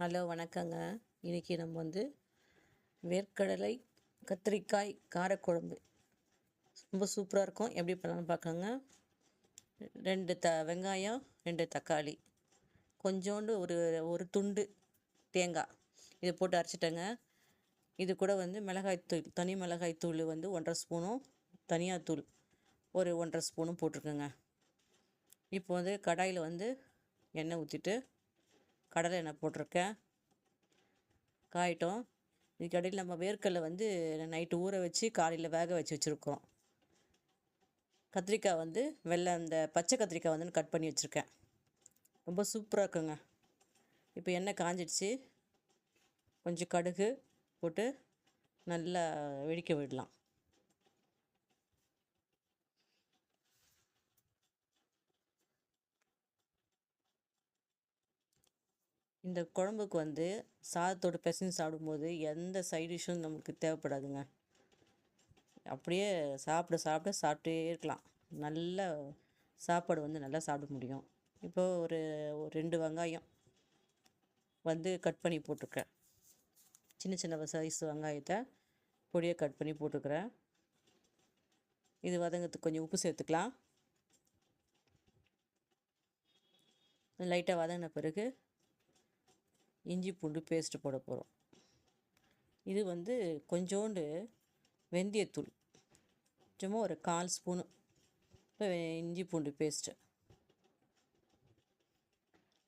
Hello வணக்கங்க. இன்றைக்கி நம்ம வந்து வேர்க்கடலை கத்திரிக்காய் காரக்குழம்பு. ரொம்ப சூப்பராக இருக்கும். எப்படி பண்ணலாம்னு பார்க்கலாங்க. ரெண்டு த வெங்காயம் ரெண்டு தக்காளி. கொஞ்சோண்டு ஒரு ஒரு துண்டு தேங்காய். இதை போட்டு அரைச்சிட்டேங்க. இது கூட வந்து மிளகாய்த்தூள் தனி மிளகாய்த்தூள் வந்து ஒன்றரை ஸ்பூனும் தனியாத்தூள் ஒரு ஒன்றரை ஸ்பூனும் போட்டிருக்கேங்க. இப்போ வந்து கடாயில் வந்து எண்ணெய் ஊற்றிட்டு கடலை எண்ணெய் போட்டிருக்கேன். காயிட்டோம். இதுக்கடையில் நம்ம வேர்க்கடலை வந்து நைட்டு ஊற வச்சு காலையில் வேக வச்சு வச்சுருக்கோம். கத்திரிக்காய் வந்து வெள்ளை அந்த பச்சை கத்திரிக்காய் வந்து கட் பண்ணி வச்சுருக்கேன். ரொம்ப சூப்பராக இருக்குங்க. இப்போ எண்ணெய் காஞ்சிடுச்சு. கொஞ்சம் கடுகு போட்டு நல்லா வெடிக்க விடலாம். இந்த குழம்புக்கு வந்து சாதத்தோடு பிசைஞ்சு சாப்பிடும்போது எந்த சைட் டிஷ்ஷும் நமக்கு தேவைப்படாதுங்க. அப்படியே சாப்பிட சாப்பிட சாப்பிட்டே இருக்கலாம். நல்ல சாப்பாடு வந்து நல்லா சாப்பிட முடியும். இப்போ ஒரு ஒரு ரெண்டு வெங்காயம் வந்து கட் பண்ணி போட்டிருக்கேன். சின்ன சின்ன சைஸ் வெங்காயத்தை பொடியை கட் பண்ணி போட்டுக்கிறேன் இது வதங்கிறதுக்கு கொஞ்சம் உப்பு சேர்த்துக்கலாம். லைட்டாக வதங்கின பிறகு இஞ்சி பூண்டு பேஸ்ட்டு போட போகிறோம் இது வந்து கொஞ்சோண்டு வெந்தயத்தூள். சும்மா ஒரு கால் ஸ்பூனு. இப்போ இஞ்சி பூண்டு பேஸ்ட்டு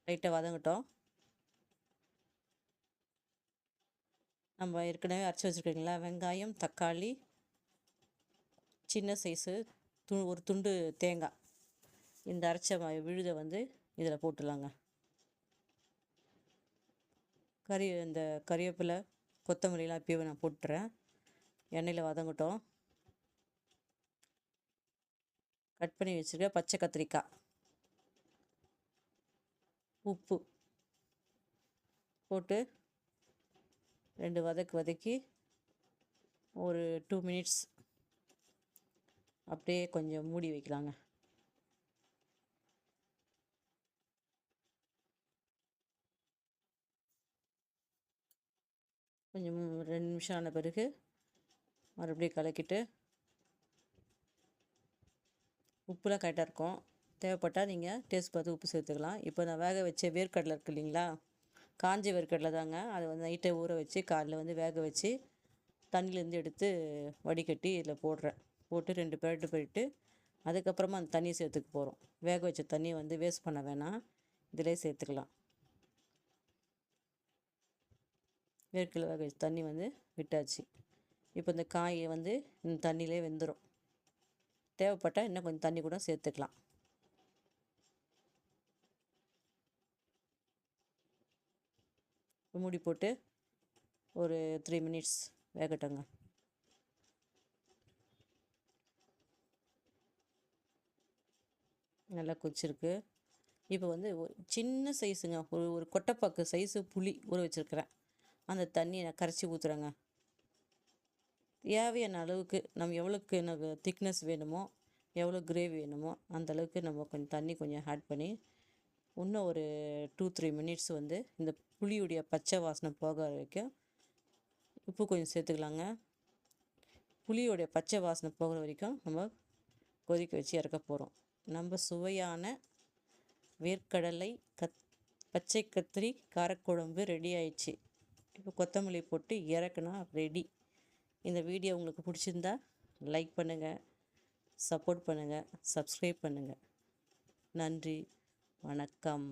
லைட்டாக வதங்கட்டும். நம்ம ஏற்கனவே அரைச்சி வச்சுருக்கீங்களா? வெங்காயம் தக்காளி சின்ன சைஸு து ஒரு துண்டு தேங்காய். இந்த அரைச்ச விழுதை வந்து இதில் போட்டுடலாங்க கறி இந்த கறிவேப்பிலை கொத்தமல்லிலாம் இப்போயே நான் போட்டுறேன். எண்ணெயில் வதங்கட்டும். கட் பண்ணி வச்சுருக்க பச்சை கத்திரிக்காய். உப்பு போட்டு ரெண்டு வதக்கு வதக்கி ஒரு டூ மினிட்ஸ் அப்படியே கொஞ்சம் மூடி வைக்கலாங்க. கொஞ்சம் ரெண்டு நிமிஷம் ஆன பிறகு மறுபடியும் கலக்கிட்டு உப்புலாம் கரெக்டாக இருக்கும். தேவைப்பட்டால் நீங்கள் டேஸ்ட் பார்த்து உப்பு சேர்த்துக்கலாம். இப்போ நான் வேக வச்ச வேர்க்கடலை இருக்குது இல்லைங்களா? காஞ்ச வேர்க்கடலை தாங்க. அதை வந்து நைட்டை ஊற வச்சு காலையில் வந்து வேக வச்சு தண்ணியிலேருந்து எடுத்து வடிகட்டி இதில் போடுறேன். போட்டு ரெண்டு பேரட்டு போயிட்டு அதுக்கப்புறமா அந்த தண்ணியை சேர்த்துக்க போகிறோம் வேக வச்ச தண்ணியை வந்து வேஸ்ட் பண்ண வேணாம். இதிலே சேர்த்துக்கலாம். வேர்க்கடலை வேக தண்ணி வந்து விட்டாச்சு. இப்போ இந்த காயை வந்து இந்த தண்ணியிலே வெந்துடும் தேவைப்பட்டால் இன்னும் கொஞ்சம் தண்ணி கூட சேர்த்துக்கலாம். மூடி போட்டு ஒரு த்ரீ மினிட்ஸ் வேகட்டங்க. நல்லா கொச்சிருக்கு இப்போ வந்து சின்ன சைஸுங்க ஒரு ஒரு கொட்டைப்பாக்கு சைஸு புளி ஊற வச்சுருக்கிறேன். அந்த தண்ணியை நான் கரைச்சி ஊற்றுறேங்க தேவையான அளவுக்கு நம்ம எவ்வளோக்கு எனக்கு திக்னஸ் வேணுமோ எவ்வளோ கிரேவி வேணுமோ அந்த அளவுக்கு நம்ம கொஞ்சம் தண்ணி கொஞ்சம் ஆட் பண்ணி இன்னும் ஒரு டூ த்ரீ மினிட்ஸ் வந்து இந்த புளியுடைய பச்சை வாசனை போக வரைக்கும் உப்பு கொஞ்சம் சேர்த்துக்கலாங்க. புளியோடைய பச்சை வாசனை போகிற வரைக்கும் நம்ம கொதிக்க வச்சு இறக்க போகிறோம் நம்ம சுவையான வேர்க்கடலை கத் பச்சை கத்திரி காரக்குழம்பு ரெடி ஆயிடுச்சு. இப்போ கொத்தமல்லி போட்டு இறக்குனா ரெடி இந்த வீடியோ உங்களுக்கு பிடிச்சிருந்தா லைக் பண்ணுங்கள் சப்போர்ட் பண்ணுங்கள் சப்ஸ்கிரைப் பண்ணுங்கள் நன்றி வணக்கம்.